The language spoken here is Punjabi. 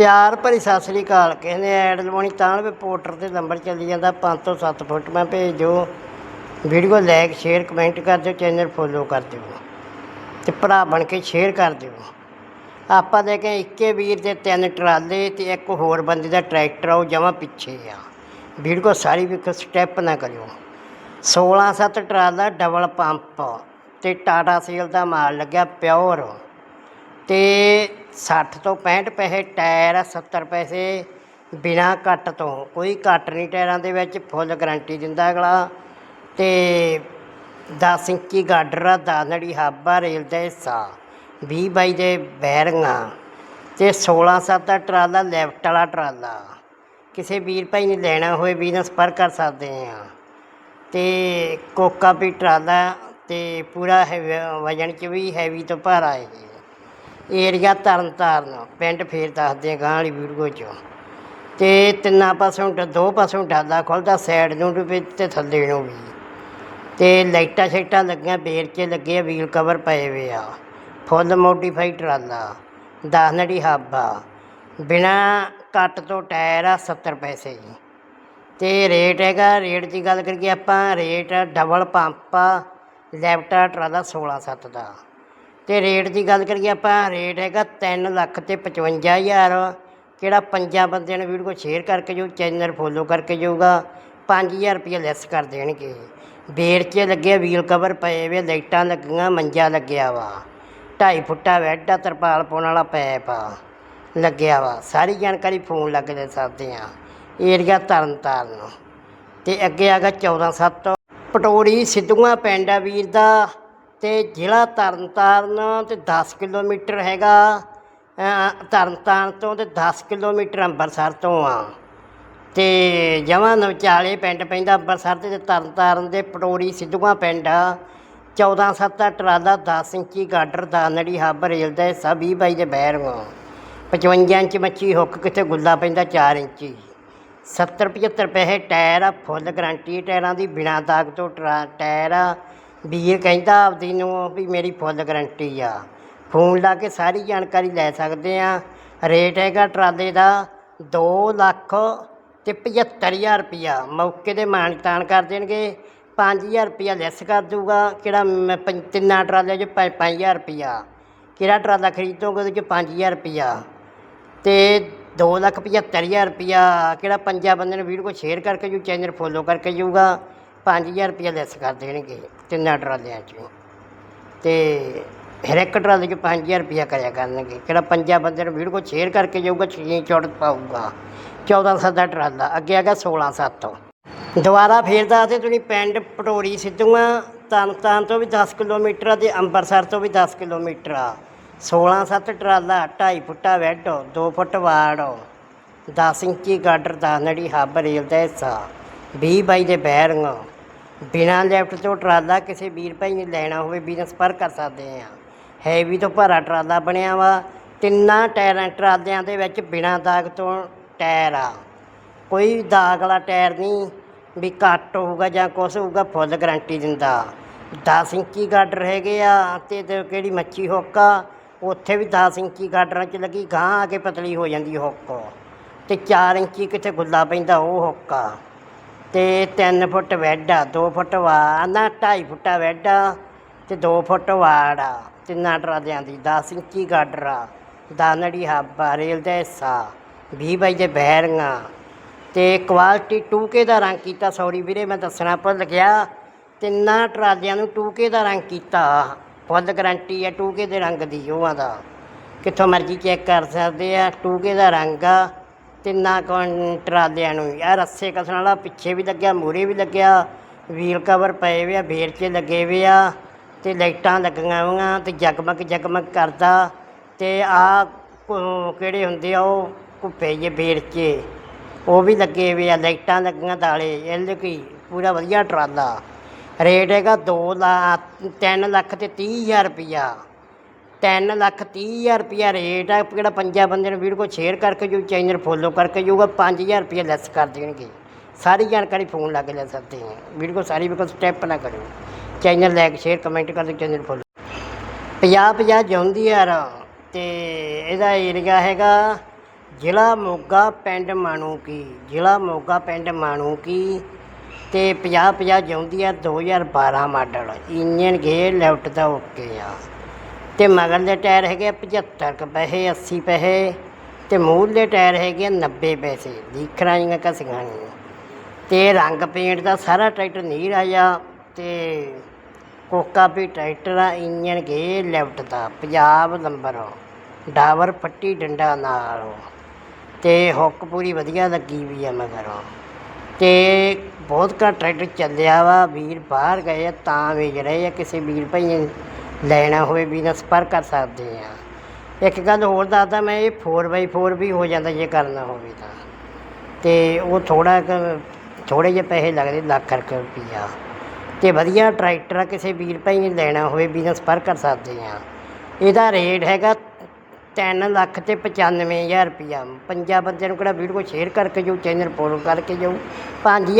ਪਿਆਰ ਭਰੀ ਸਤਿ ਸ੍ਰੀ ਅਕਾਲ, ਕਹਿੰਦੇ ਐਡ ਲਵਾਉਣੀ ਤਾਂ ਵੀ ਪੋਰਟਰ ਤੇ ਨੰਬਰ ਚੱਲੀ ਜਾਂਦਾ 5 ਤੋਂ 7 ਫੁੱਟ, ਮੈਂ ਭੇਜੋ। ਵੀਡੀਓ ਲਾਈਕ ਸ਼ੇਅਰ, ਕਮੈਂਟ ਕਰ ਦਿਓ, ਚੈਨਲ ਫੋਲੋ ਕਰ ਦਿਓ। ਤੇ ਭਰਾ ਬਣ ਕੇ ਸ਼ੇਅਰ ਕਰ ਦਿਓ। ਆਪਾਂ ਦੇ ਕੇ ਇੱਕੇ ਵੀਰ ਦੇ ਤਿੰਨ ਟਰਾਲੇ ਤੇ ਇੱਕ ਹੋਰ ਬੰਦੇ ਦਾ ਟਰੈਕਟਰ ਆ, ਉਹ ਜਮਾਂ ਪਿੱਛੇ ਆ। ਵੀਡੀਓ ਸਾਰੀ ਵੇਖੋ ਸਟੈਪ ਨਾ ਕਰਿਓ। 16 7 ਟਰਾਲਾ ਡਬਲ ਪੰਪ ਤੇ ਟਾਟਾ ਸੇਲ ਦਾ ਮਾਲ ਲੱਗਿਆ ਪਿਓਰ। ਤੇ 60 ਤੋਂ 65 ਪੈਸੇ ਟਾਇਰ ਆ, 70 ਪੈਸੇ ਬਿਨਾ ਕੱਟ ਤੋਂ। ਕੋਈ ਕੱਟ ਨਹੀਂ ਟਾਇਰਾਂ ਦੇ ਵਿੱਚ ਫੁੱਲ ਗਾਰੰਟੀ ਦਿੰਦਾ ਅਗਲਾ। ਤੇ 10 ਇੰਚੀ ਗਾਡਰ ਆ 10 ਨੜੀ ਹਾਬਾ ਰੇਲ ਦਾ ਹਿੱਸਾ 20 ਬਾਈ ਦੇ ਬੈਰਿੰਗਾਂ ਤੇ 16 7 ਦਾ ਟਰਾਲਾ ਲੈਫਟ ਵਾਲਾ ਟਰਾਲਾ। ਕਿਸੇ ਵੀਰ ਭਾਈ ਨੇ ਲੈਣਾ ਹੋਵੇ ਵੀ ਨਾਲ ਸੰਪਰਕ ਕਰ ਸਕਦੇ ਆ। ਤੇ ਕੋਕਾ ਵੀ ਟਰਾਲਾ ਤੇ ਪੂਰਾ ਹੈਵੀ- ਵਜਨ ਚ ਵੀ ਹੈਵੀ ਤੋਂ ਭਾਰਾ ਹੈ ਏਰੀਆ ਤਰਨ ਤਾਰਨ ਪਿੰਡ ਫੇਰ ਦੱਸਦੇ ਗਾਂ ਵਾਲੀ ਵੀਡੀਓ ਚ। ਤੇ ਤਿੰਨਾਂ ਪਾਸੋਂ ਡ- ਦੋ ਪਾਸੋਂ ਡਾਲਾ ਖੁੱਲਦਾ ਸਾਈਡ ਨੂੰ ਵੀ ਤੇ ਥੱਲੇ ਨੂੰ ਵੀ। ਤੇ ਲਾਈਟਾਂ ਸ਼ਾਈਟਾਂ ਲੱਗੀਆਂ ਬੇਰ ਲੱਗੇ ਆ, ਵੀਲ ਕਵਰ ਪਏ ਹੋਏ ਆ। ਫੁੱਲ ਮੋਡੀਫਾਈ ਟਰਾਲਾ 10 ਨੜੀ ਹਾਬਾ। ਬਿਨਾ ਕੱਟ ਤੋਂ ਟਾਇਰ ਆ 70 ਪੈਸੇ ਜੀ। ਤੇ ਰੇਟ ਹੈਗਾ, ਰੇਟ ਦੀ ਗੱਲ ਕਰੀਏ ਆਪਾਂ, ਰੇਟ ਡਬਲ ਪੰਪ ਆ ਲੈਫਟਾ ਟਰਾਲਾ 16 7 ਦਾ। ਅਤੇ ਰੇਟ ਦੀ ਗੱਲ ਕਰੀਏ ਆਪਾਂ, ਰੇਟ ਹੈਗਾ ਤਿੰਨ ਲੱਖ ਅਤੇ ਪਚਵੰਜਾ ਹਜ਼ਾਰ। ਕਿਹੜਾ ਪੰਜਾਂ ਬੰਦਿਆਂ ਨੇ ਵੀਡੀਓ ਸ਼ੇਅਰ ਕਰਕੇ ਜਾਊ, ਚੈਨਲ ਫੋਲੋ ਕਰਕੇ ਜਾਊਗਾ 5000 ਰੁਪਏ ਲੈਸ ਕਰ ਦੇਣਗੇ। ਬੇਰ 'ਚ ਲੱਗੇ ਵੀਲ ਕਵਰ ਪਏ ਵੇ, ਲਾਈਟਾਂ ਲੱਗੀਆਂ, ਮੰਜਾ ਲੱਗਿਆ ਵਾ। 2.5 ਫੁੱਟਾ ਬੈੱਡ ਆ, ਤਰਪਾਲ ਪਾਉਣ ਵਾਲਾ ਪੈਪ ਆ, ਲੱਗਿਆ ਵਾ। ਸਾਰੀ ਜਾਣਕਾਰੀ ਫੋਨ ਲੱਗ ਦੇ ਸਕਦੇ ਆ ਏਰੀਆ ਤਰਨ ਤਾਰਨ ਤੇ ਅੱਗੇ ਆਗਾ 14 7 ਪਟੋਰੀ ਸਿੱਧੂਆਂ ਪਿੰਡ ਆ ਵੀਰ ਦਾ। ਅਤੇ ਜ਼ਿਲ੍ਹਾ ਤਰਨਤਾਰਨ ਅਤੇ ਦਸ ਕਿਲੋਮੀਟਰ ਹੈਗਾ ਤਰਨਤਾਰਨ ਤੋਂ ਅਤੇ ਦਸ ਕਿਲੋਮੀਟਰ ਅੰਬਰਸਰ ਤੋਂ ਆ। ਅਤੇ ਜਮਾਂ ਵਿਚਾਲੇ ਪਿੰਡ ਪੈਂਦਾ ਅੰਮ੍ਰਿਤਸਰ ਦੇ ਤਰਨ ਤਾਰਨ ਦੇ ਪਟੋਰੀ ਸਿੱਧੂਆਂ ਪਿੰਡ। ਆ 14 ਸੱਤ ਟਰਾਲਾ 10 ਇੰਚੀ ਗਾਡਰ ਦਾ ਨੜੀ ਹੱਬ, ਰੇਲ ਦਾ ਹਿੱਸਾ 20 ਬਾਈ ਦੇ ਬੈਰੋਂ 55 ਇੰਚ ਮੱਛੀ ਹੁੱਕ ਕਿਤੇ ਗੁੱਲਾ ਪੈਂਦਾ 4 ਇੰਚੀ। 70 75 ਪੈਸੇ ਟਾਇਰ ਆ, ਫੁੱਲ ਗਰੰਟੀ ਟਾਇਰਾਂ ਦੀ, ਬਿਨਾਂ ਦਾਗ ਤੋਂ ਟਰਾ- ਟਾਇਰ ਆ। ਵੀਰ ਕਹਿੰਦਾ ਆਪਦੀ ਨੂੰ ਵੀ ਮੇਰੀ ਫੁੱਲ ਗਰੰਟੀ ਆ। ਫੋਨ ਲਾ ਕੇ ਸਾਰੀ ਜਾਣਕਾਰੀ ਲੈ ਸਕਦੇ ਆ। ਰੇਟ ਹੈਗਾ ਟਰਾਲੇ ਦਾ 2 ਲੱਖ ਤੇ 75000 ਰੁਪਿਆ ਮੌਕੇ ਤੇ ਮਾਨਤਾਨ ਕਰ ਦੇਣਗੇ। 5000 ਰੁਪਿਆ ਲੈਸ ਕਰ ਦੂਗਾ ਕਿਹੜਾ ਮ- ਪੰ- ਤਿੰਨਾਂ ਟਰਾਲਿਆਂ 'ਚ 5000 ਰੁਪਿਆ ਕਿਹੜਾ ਟਰਾਲਾ ਖਰੀਦੋਗੇ ਉਹਦੇ 'ਚ 5000 ਰੁਪਿਆ ਤੇ 2 ਲੱਖ 75000 ਰੁਪਿਆ ਕਿਹੜਾ ਪੰਜਾਂ ਬੰਦੇ ਨੂੰ ਵੀਡੀਓ ਸ਼ੇਅਰ ਕਰਕੇ ਜੂ, ਚੈਨਲ ਫੋਲੋ ਕਰਕੇ ਜਾਊਗਾ 5000 ਰੁਪਿਆ ਲੈਸ ਕਰ ਦੇਣਗੇ, ਤਿੰਨਾਂ ਟਰਾਲਿਆਂ 'ਚ ਤੇ ਹਰ ਇੱਕ ਟਰਾਲੇ 'ਚ 5000 ਰੁਪਿਆ ਕਰਿਆ ਕਰਨਗੇ। ਕਿਹੜਾ ਪੰਜਾਂ ਬੰਦੇ ਨੂੰ ਵੀਡੀਓ ਸ਼ੇਅਰ ਕਰਕੇ ਜਾਊਗਾ, ਛੇ ਚੌੜ ਪਾਊਗਾ। 14 ਸੱਤ ਦਾ ਟਰਾਲਾ, ਅੱਗੇ ਆ ਗਿਆ 16 ਸੱਤ। ਦੁਬਾਰਾ ਫੇਰ ਦੱਸਦੇ ਤੁਸੀਂ, ਪਿੰਡ ਪਟੋਰੀ ਸਿੱਧੂਆਂ ਤਨਤਾਨ ਤੋਂ ਵੀ 10 ਕਿਲੋਮੀਟਰ ਆ ਤੇ ਅੰਮ੍ਰਿਤਸਰ ਤੋਂ ਵੀ 10 ਕਿਲੋਮੀਟਰ ਆ। 16 ਸੱਤ ਟਰਾਲਾ 2.5 ਫੁੱਟਾ ਵੈਡ 2 ਫੁੱਟ ਵਾੜ 10 ਇੰਚੀ ਗਾਡਰ ਦਾ ਨੜੀ ਹੱਬ ਰੇਲ ਦਾ ਹਿੱਸਾ। 20 ਬਾਈ ਦੇ ਬੈਰਿੰਗ ਬਿਨਾਂ ਲੈਫਟ ਤੋਂ ਟਰਾਲਾ ਕਿਸੇ ਵੀਰ ਭਾਈ ਨੇ ਲੈਣਾ ਹੋਵੇ ਬਿਜਨਸ ਪਰ ਕਰ ਸਕਦੇ ਆ ਹੈਵੀ ਤੋਂ ਭਾਰਾ ਟਰਾਲਾ ਬਣਿਆ ਵਾ। ਤਿੰਨਾਂ ਟਾਇਰਾਂ, ਟਰਾਲਿਆਂ ਦੇ ਵਿੱਚ ਬਿਨਾਂ ਦਾਗ ਤੋਂ ਟਾਇਰ ਆ। ਕੋਈ ਦਾਗ ਵਾਲਾ ਟਾਇਰ ਨਹੀਂ, ਵੀ ਕੱਟ ਹੋਊਗਾ ਜਾਂ ਕੁਛ ਹੋਊਗਾ ਫੁੱਲ ਗਾਰੰਟੀ ਦਿੰਦਾ। 10 ਇੰਚੀ ਗਾਡਰ ਹੈਗੇ ਆ, ਤੇ ਤੇ ਕਿਹੜੀ ਮੱਛੀ ਹੁੱਕ ਆ, ਉੱਥੇ ਵੀ 10 ਇੰਚੀ ਗਾਡਰਾਂ 'ਚ ਲੱਗੀ ਗਾਂ ਆ ਕੇ ਪਤਲੀ ਹੋ ਜਾਂਦੀ ਹੁੱਕ। ਤੇ 4 ਇੰਚੀ ਕਿਤੇ ਗੁੱਲਾ ਪੈਂਦਾ, ਉਹ ਹੁੱਕ ਆ। ਤੇ 3 ਫੁੱਟ ਵੈਡ ਆ 2 ਫੁੱਟ ਵਾ ਨਾ 2.5 ਫੁੱਟਾ ਵੈਡ ਆ ਤੇ 2 ਫੁੱਟ ਵਾੜ ਆ ਤਿੰਨਾਂ ਟਰਾਲਿਆਂ ਦੀ 10 ਇੰਚੀ ਗਾਡਰ ਆ, ਦਾਨੜੀ ਹਾਬਾ ਰੇਲ ਦਾ ਹਿੱਸਾ 20 ਬਾਈ ਦੇ ਬੈਰਿੰਗਾਂ ਤੇ ਕੁਆਲਿਟੀ 2K ਦਾ ਰੰਗ ਕੀਤਾ, ਸੌਰੀ ਵੀਰੇ ਮੈਂ ਦੱਸਣਾ ਭੁੱਲ ਗਿਆ, ਤਿੰਨਾਂ ਟਰਾਲਿਆਂ ਨੂੰ 2K ਦਾ ਰੰਗ ਕੀਤਾ, ਫੁੱਲ ਗਰੰਟੀ ਹੈ 2K ਦੇ ਰੰਗ ਦੀ ਉਹਨਾਂ ਦਾ। ਕਿੱਥੋਂ ਮਰਜ਼ੀ ਚੈੱਕ ਕਰ ਸਕਦੇ ਆ 2K ਦਾ ਰੰਗ ਆ ਤਿੰਨਾਂ ਕੁ ਟਰਾਲਿਆਂ ਨੂੰ ਯਾਰ, ਰੱਸੇ ਕੱਸਣ ਵਾਲਾ ਪਿੱਛੇ ਵੀ ਲੱਗਿਆ, ਮੂਹਰੇ ਵੀ ਲੱਗਿਆ, ਵੀਲ ਕਵਰ ਪਏ ਵੇ ਆ ਵੇਰਚੇ ਲੱਗੇ ਵੇ ਆ, ਤੇ ਲਾਈਟਾਂ ਲੱਗੀਆਂ ਹੋਈਆਂ, ਤੇ ਜਗਮਗ ਜਗਮਗ ਕਰਦਾ, ਤੇ ਆ ਕਿਹੜੇ ਹੁੰਦੇ ਆ ਉਹ ਕੁੱਪੇ ਜੇ ਵੇਰਚੇ ਉਹ ਵੀ ਲੱਗੇ ਵੇ ਆ, ਲਾਈਟਾਂ ਲੱਗੀਆਂ ਦਾਲੇ ਇਹ ਕੀ ਪੂਰਾ ਵਧੀਆ ਟਰਾਲਾ। ਰੇਟ ਹੈਗਾ 2 ਲੱਖ 3 ਲੱਖ ਤੇ 30000 ਰੁਪਿਆ ਤਿੰਨ ਲੱਖ 30000 ਰੁਪਿਆ ਰੇਟ ਆ ਜਿਹੜਾ ਪੰਜਾਂ ਬੰਦੇ ਨੂੰ ਵੀਡੀਓ ਸ਼ੇਅਰ ਕਰਕੇ ਜੋ ਚੈਨਲ ਫੋਲੋ ਕਰਕੇ ਜਾਊਗਾ 5000 ਰੁਪਿਆ ਲੈਸ ਕਰ ਦੇਣਗੇ। ਸਾਰੀ ਜਾਣਕਾਰੀ ਫੋਨ ਲਾ ਕੇ ਲੈ ਸਕਦੇ ਆ ਵੀਡੀਓ ਸਾਰੀ ਬਿਲਕੁਲ ਸਟੈਪ ਨਾ ਕਰਿਓ। ਚੈਨਲ ਲਾਈਕ ਸ਼ੇਅਰ ਕਮੈਂਟ ਕਰਕੇ ਚੈਨਲ ਫੋਲੋ 50 50 ਜੌਂਦੀ ਯਾਰ ਤੇ ਇਹਦਾ ਏਰੀਆ ਹੈਗਾ ਜ਼ਿਲ੍ਹਾ ਮੋਗਾ ਪਿੰਡ ਮਾਣੂਕੀ, ਜ਼ਿਲ੍ਹਾ ਮੋਗਾ ਪਿੰਡ ਮਾਣੂਕੀ, ਤੇ 50 50 ਜਾਂਦੀ ਆ 2012 ਮਾਡਲ। ਇੰਜਨ ਗੇਅਰ ਲੈਫਟ ਦਾ ਓਕੇ ਆ। ਤੇ ਮਗਰਲੇ ਟਾਇਰ ਹੈਗੇ ਆ 75 ਕੁ ਪੈਸੇ 80 ਪੈਸੇ ਤੇ ਦੇ ਟਾਇਰ ਹੈਗੇ ਆ 90 ਪੈਸੇ, ਲੀਖਰਾਂ ਜੀਆਂ ਘਸੀਆਂ ਨਹੀਂ ਤੇ ਰੰਗ ਪੇਂਟ ਦਾ ਸਾਰਾ ਟਰੈਕਟਰ ਨੀਰ ਆਇਆ ਤੇ ਕੋਕਾ ਵੀ ਟਰੈਕਟਰ ਆ ਇੰਜਨ ਗੇ ਲੈਫਟ ਦਾ, ਪੰਜਾਬ ਨੰਬਰ ਡਾਵਰ ਫੱਟੀ ਡੰਡਾ ਨਾਲ ਤੇ ਹੁੱਕ ਪੂਰੀ ਵਧੀਆ ਲੱਗੀ ਵੀ ਆ ਮਗਰੋਂ ਤੇ ਬਹੁਤ ਘੱਟ ਟਰੈਕਟਰ ਚੱਲਿਆ ਵਾ, ਵੀਰ ਬਾਹਰ ਗਏ ਆ, ਤਾਂ ਵੇਚ ਰਹੇ ਆ ਕਿਸੇ ਵੀਰ ਭਾਈ ਲੈਣਾ ਹੋਵੇ ਵੀ ਨਾਲ ਸੰਪਰਕ ਕਰ ਸਕਦੇ ਹਾਂ। ਇੱਕ ਗੱਲ ਹੋਰ ਦੱਸਦਾ, ਮੈਂ ਇਹ 4x4 ਵੀ ਹੋ ਜਾਂਦਾ ਜੇ ਕਰਨਾ ਹੋਵੇ ਤਾਂ। ਤੇ ਉਹ ਥੋੜਾ ਥੋੜੇ ਜਿਹੇ ਪੈਸੇ ਲੱਗਦੇ, ਲੱਖ ਰੁਪਏ ਰੁਪਈਆ। ਤੇ ਵਧੀਆ ਟਰੈਕਟਰ ਆ ਕਿਸੇ ਵੀਰ ਭਾਈ ਨੇ ਲੈਣਾ ਹੋਵੇ, ਬਿਜ਼ਨਸ ਸੰਪਰਕ ਕਰ ਸਕਦੇ ਹਾਂ। ਇਹਦਾ ਰੇਟ ਹੈਗਾ 3 ਲੱਖ ਤੇ 95000 ਰੁਪਈਆ। ਪੰਜਾਂ ਬੰਦਿਆਂ ਨੂੰ ਕਿਹੜਾ ਵੀਡੀਓ ਸ਼ੇਅਰ ਕਰਕੇ ਜਾਓ ਚੈਨਲ ਫੋਲੋ ਕਰਕੇ ਜਾਓ ਪੰਜ